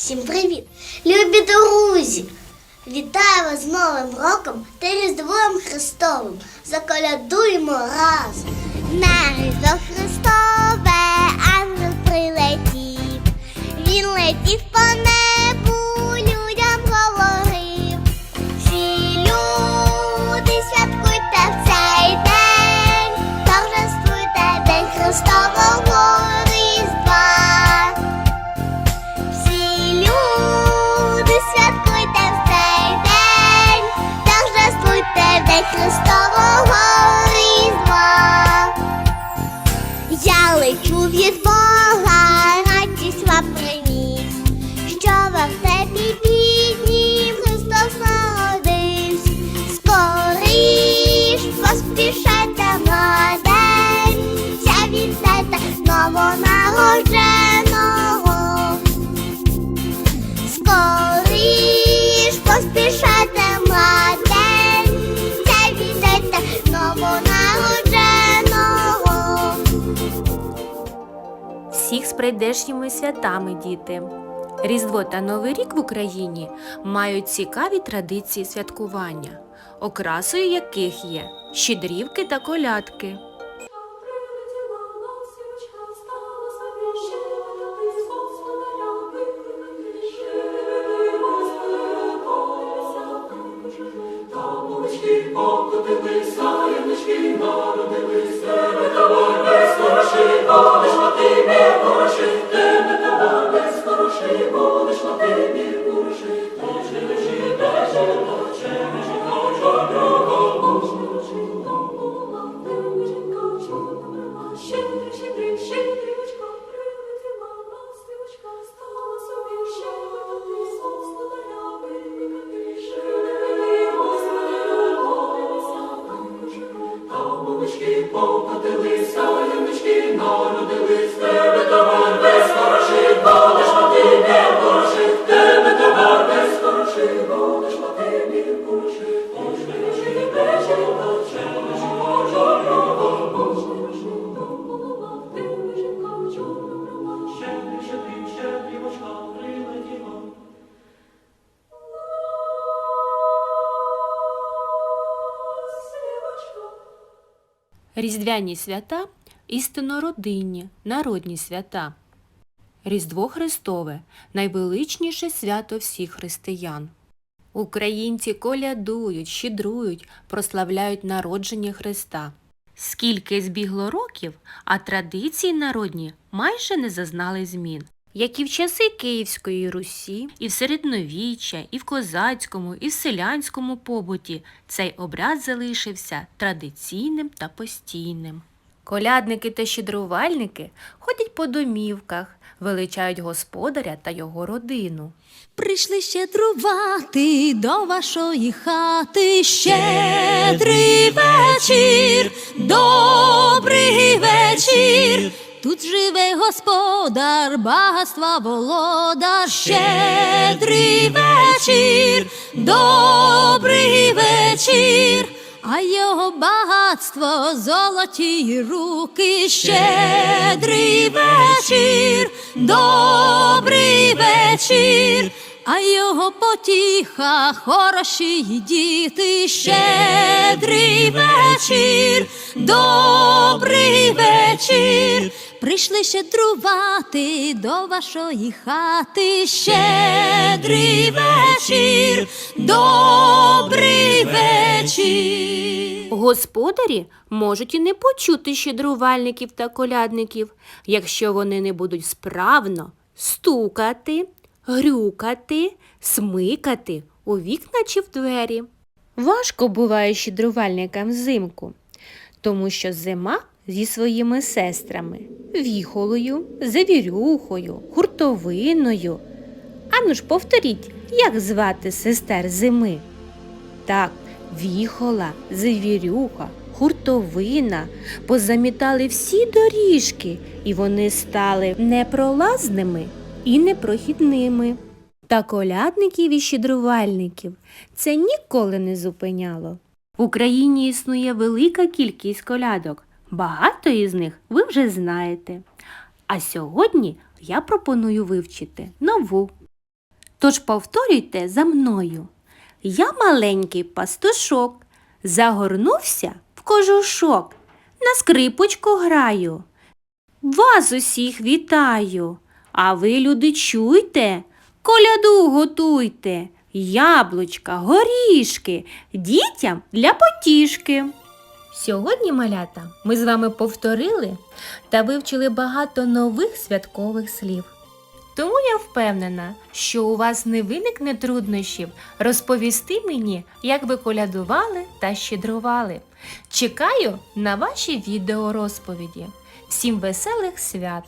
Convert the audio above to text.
Всім привіт! Любі друзі! Вітаю вас з Новим роком та Різдвом Христовим. Заколядуємо разом. На Різдво Христове прийдешніми святами, діти! Різдво та Новий рік в Україні мають цікаві традиції святкування, окрасою яких є щедрівки та колядки. Різдвяні свята істинно родинні, народні свята. Різдво Христове найвеличніше свято всіх християн. Українці колядують, щедрують, прославляють народження Христа. Скільки збігло років, а традиції народні майже не зазнали змін. Як і в часи Київської Русі, і в середньовіччя, і в козацькому, і в селянському побуті цей обряд залишився традиційним та постійним. Колядники та щедрувальники ходять по домівках, величають господаря та його родину. Прийшли щедрувати до вашої хати. Щедрий вечір, добрий вечір. Тут живе господар, багатства володар. Щедрий вечір, добрий вечір. А його багатство золоті руки, щедрий вечір, добрий вечір, а його потіха хороші діти, щедрий вечір, добрий вечір. Прийшли щедрувати до вашої хати, щедрий вечір, добрий вечір. Господарі можуть і не почути щедрувальників та колядників, якщо вони не будуть справно стукати, грюкати, смикати у вікна чи в двері. Важко буває щедрувальникам взимку, тому що зима зі своїми сестрами віхолою, завірюхою, хуртовиною. Ану ж повторіть, як звати сестер зими. Так, віхола, завірюха, хуртовина позамітали всі доріжки, і вони стали непролазними і непрохідними. Та колядників і щедрувальників це ніколи не зупиняло. В Україні існує велика кількість колядок. Багато із них ви вже знаєте. А сьогодні я пропоную вивчити нову Тож повторюйте за мною. Я маленький пастушок, загорнувся в кожушок, на скрипочку граю. Вас усіх вітаю, а ви, люди, чуйте, коляду готуйте, яблучка, горішки, дітям для потішки. Сьогодні, малята, ми з вами повторили та вивчили багато нових святкових слів. Тому я впевнена, що у вас не виникне труднощів розповісти мені, як ви колядували та щедрували. Чекаю на ваші відеорозповіді. Всім веселих свят!